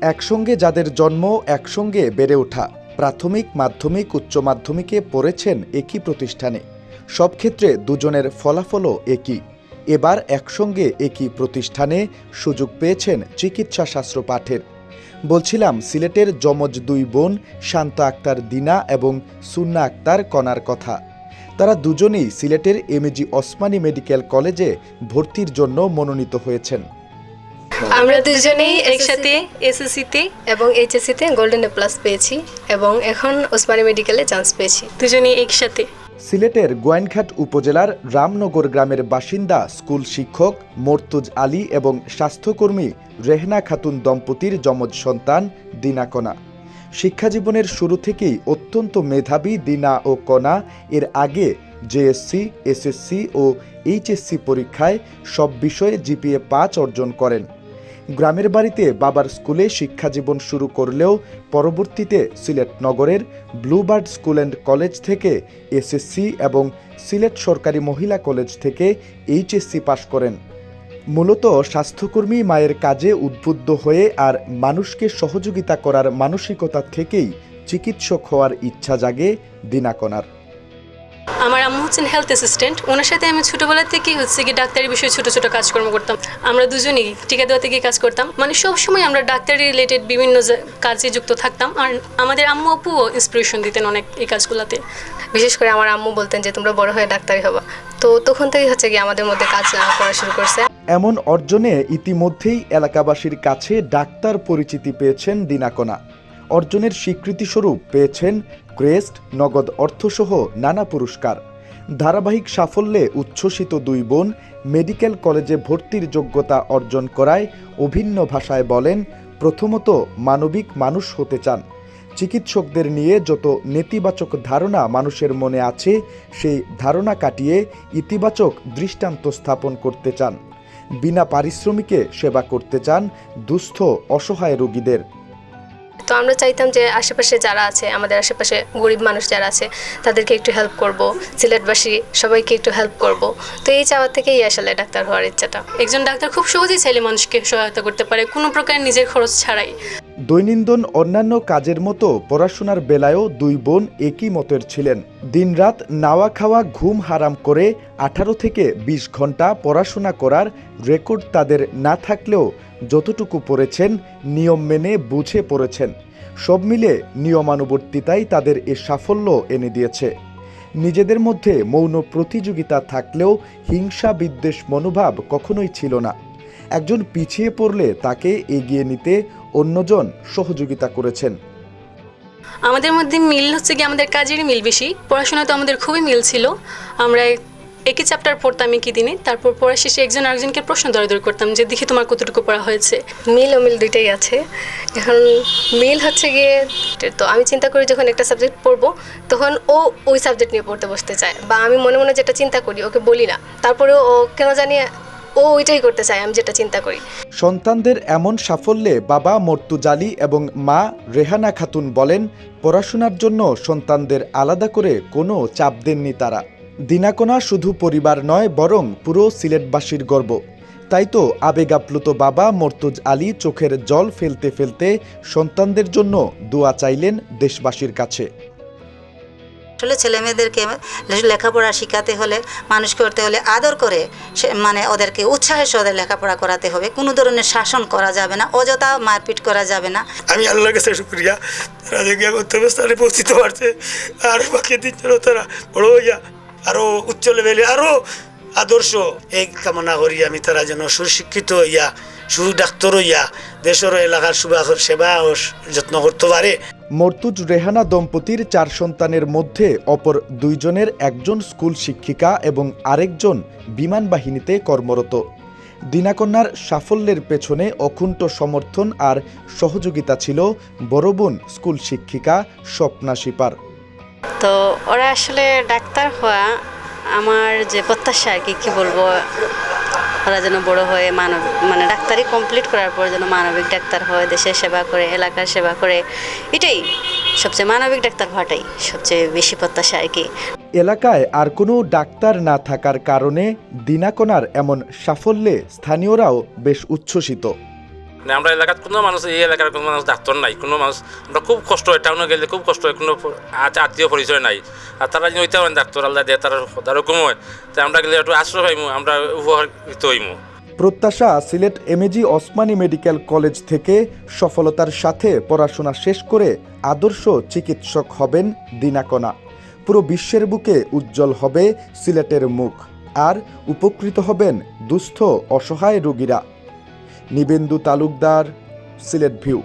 একসঙ্গে যাদের জন্ম একসঙ্গে বেড়ে ওঠা। প্রাথমিক, মাধ্যমিক, উচ্চ মাধ্যমিকে পড়েছেন একই প্রতিষ্ঠানে। সব ক্ষেত্রে দুজনের ফলাফলও একই। এবার একসঙ্গে একই প্রতিষ্ঠানে সুযোগ পেয়েছেন চিকিৎসা শাস্ত্র পাঠের। বলছিলাম, সিলেটের যমজ দুই বোন, শান্ত আক্তার দিনা এবং সুন্না আক্তার কণার কথা। তারা দুজনেই সিলেটের এমএজি ওসমানী মেডিকেল কলেজে ভর্তির জন্য মনোনীত হয়েছেন। আমরা দুজনেই একসাথে এসএসসিতে এবং এইচএসসিতে গোল্ডেন এ প্লাস পেয়েছি এবং এখন ওসমানী মেডিকেলে চান্স পেয়েছি। দুজনেই একসাথে। সিলেটের গোয়াইনঘাট উপজেলার রামনগর গ্রামের বাসিন্দা স্কুল শিক্ষক মর্তুজ আলী এবং স্বাস্থ্যকর্মী রেহনা খাতুন দম্পতির যমজ সন্তান দিনাকণা শিক্ষাজীবনের শুরু থেকেই অত্যন্ত মেধাবী দিনা ও কণা এর আগে জেএসসি এসএসসি ও এইচএসসি পরীক্ষায় সব বিষয়ে জিপিএ পাঁচ অর্জন করেন। গ্রামের বাড়িতে বাবার স্কুলে শিক্ষাজীবন শুরু করলেও পরবর্তীতে সিলেট নগরের Blue Bird School and College থেকে এসএসসি এবং সিলেট সরকারি মহিলা কলেজ থেকে এইচএসসি পাশ করেন। মূলত স্বাস্থ্যকর্মী মায়ের কাজে উদ্বুদ্ধ হয়ে আর মানুষকে সহযোগিতা করার মানসিকতা থেকেই চিকিৎসক হওয়ার ইচ্ছা জাগে দিনাকনার। আমার আম্মু হচ্ছেন হেলথ অ্যাসিস্ট্যান্ট ওনার সাথে আমি ছোটবেলা থেকেই হচ্ছে কি ডাক্তারি বিষয়ে ছোট ছোট কাজকর্ম করতাম। আমরা দুজনেই টিকা দেওয়া থেকে কাজ করতাম। মানে সবসময় আমরা ডাক্তারি রিলেটেড বিভিন্ন কাজে যুক্ত থাকতাম। আর আমাদের আম্মু আপুও ইন্সপিরেশন দিতেন অনেক এই কাজগুলোতে। বিশেষ করে আমার আম্মু বলতেন যে, তোমরা বড় হয়ে ডাক্তারি হবা। তো তখন থেকেই হচ্ছে কি আমাদের মধ্যে কাজ করা শুরু করছে। এমন অর্জনে ইতিমধ্যেই এলাকাবাসীর কাছে ডাক্তার পরিচিতি পেয়েছেন দিনাকোনা। অর্জনের স্বীকৃতিস্বরূপ পেয়েছেন ক্রেস্ট, নগদ অর্থসহ নানা পুরস্কার। ধারাবাহিক সাফল্যে উচ্ছ্বসিত দুই বোন মেডিকেল কলেজে ভর্তির যোগ্যতা অর্জন করায় অভিন্ন ভাষায় বলেন, প্রথমত মানবিক মানুষ হতে চান। চিকিৎসকদের নিয়ে যত নেতিবাচক ধারণা মানুষের মনে আছে, সেই ধারণা কাটিয়ে ইতিবাচক দৃষ্টান্ত স্থাপন করতে চান। বিনা পারিশ্রমিকে সেবা করতে চান দুস্থ, অসহায় রোগীদের। তো আমরা চাইতাম যে আশেপাশে যারা আছে, আমাদের আশেপাশে গরিব মানুষ যারা আছে, তাদেরকে একটু হেল্প করব, সিলেটবাসী সবাইকে একটু হেল্প করব। তো এই চাওয়া থেকেই আসলে ডাক্তার হওয়ার ইচ্ছাটা। একজন ডাক্তার খুব সহজেই চাইলে মানুষকে সহায়তা করতে পারে, কোনো প্রকার নিজের খরচ ছাড়াই। দৈনন্দিন অন্যান্য কাজের মতো পড়াশোনার বেলায়ও দুই বোন একই মতের ছিলেন। দিনরাত নাওয়া খাওয়া, ঘুম হারাম করে আঠারো থেকে ২০ ঘণ্টা পড়াশোনা করার রেকর্ড তাদের না থাকলেও যতটুকু পড়েছেন, নিয়ম মেনে বুঝে পড়েছেন। সব মিলে নিয়মানুবর্তিতাই তাদের এ সাফল্য এনে দিয়েছে। নিজেদের মধ্যে মৌন প্রতিযোগিতা থাকলেও হিংসা বিদ্বেষ মনোভাব কখনোই ছিল না। একজন পিছিয়ে পড়লে তাকে এগিয়ে নিতে অন্যজন সহযোগিতা করেছেন। আমাদের মধ্যে মিল হচ্ছে কি আমাদের কাজেরই মিল বেশি। পড়াশোনা তো আমাদের খুবই মিল ছিল। আমরা একই চ্যাপ্টার পড়তাম একই দিনে। তারপর পড়া শেষে একজন আরেকজনকে প্রশ্ন দরাদরি করতাম যে দেখি তোমার কতটুকু পড়া হয়েছে? মিল ও মিল দুইটাই আছে। এখন মিল হচ্ছে গিয়ে তো আমি চিন্তা করি যখন একটা সাবজেক্ট পড়ব তখন ও ওই সাবজেক্ট নিয়ে পড়তে বসতে চায়। বা আমি মনে মনে যেটা চিন্তা করি ওকে বলি না। তারপরে ও কেন জানি ও ওইটাই করতে চায়, আমি যেটা চিন্তা করি। সন্তানদের এমন সাফল্যে বাবা মর্তুজালি এবং মা রেহানা খাতুন বলেন, পড়াশোনার জন্য সন্তানদের আলাদা করে কোনো চাপ দেননি তারা। দিনাকোনা শুধু পরিবার নয়, বরং পুরো সিলেটবাসীর গর্ব। তাই তো আবেগাপ্লুত বাবা মর্তুজ আলী চোখের জল ফেলতে ফেলতে সন্তানদের জন্য দোয়া চাইলেন দেশবাসীর কাছে। আসলে মেয়েদেরকে লেখাপড়া শেখাতে হলে, মানুষ করতে হলে আদর করে সে মানে ওদেরকে উৎসাহের সাথে লেখাপড়া করাতে হবে। কোনো ধরনের শাসন করা যাবে না, অযথা মারপিট করা যাবে না। আমি আল্লাহর কাছে শুক্রিয়া। তারা দেখি গন্তব্যস্থানে পৌঁছিতে পারছে আর বাকি দিন তারা বড় হইয়া আরও উচ্চ লেভেলে আরও আদর্শ এই কামনা করি আমি। তারা যেন সুশিক্ষিত হইয়া শুধু ডাক্তার হইয়া, দেশের এলাকার সুবাহ সেবা ও যত্ন করতে পারে। মর্তুজ রেহানা দম্পতির চার সন্তানের মধ্যে অপর দুইজনের একজন স্কুল শিক্ষিকা এবং আরেকজন বিমান বাহিনীতে কর্মরত। দিনাকন্যার সাফল্যের পেছনে অকুণ্ঠ সমর্থন আর সহযোগিতা ছিল বড় বোন স্কুল শিক্ষিকা স্বপ্না শিপার। তো ওরা আসলে ডাক্তার হওয়া আমার যে প্রত্যাশা আর কি, কী বলব? ওরা যেন বড় হয়ে মানব মানে ডাক্তারি কমপ্লিট করার পর যেন মানবিক ডাক্তার হয়, দেশের সেবা করে, এলাকার সেবা করে, এটাই সবচেয়ে মানবিক ডাক্তার হওয়াটাই সবচেয়ে বেশি প্রত্যাশা আর কি। এলাকায় আর কোনো ডাক্তার না থাকার কারণে দিনাকোনার এমন সাফল্যে স্থানীয়রাও বেশ উচ্ছ্বসিত। মানে আমরা এলাকার কোনো মানুষ, এই এলাকার কোনো মানুষ ডাক্তার নাই, কোনো মানুষ আমরা খুব কষ্ট হয় টাউনে গেলে খুব কষ্ট হয়, কোনো আত- আত্মীয় পরিচয় নাই। আর তারা যদি ওইটা হয় ডাক্তার আল্লাহ দেয় তারা তারও কম হয়। তাই আমরা গেলে একটু আশ্রয় পাইমু, আমরা উপকারিত হইমু। প্রত্যাশা, Sylhet MAG Osmani medical college থেকে সফলতার সাথে পড়াশোনা শেষ করে আদর্শ চিকিৎসক হবেন দিনাকনা। পুরো বিশ্বের বুকে উজ্জ্বল হবে সিলেটের মুখ। আর উপকৃত হবেন দুস্থ, অসহায় রোগীরা। নিবেন্দু তালুকদার সিলেট ভিউ।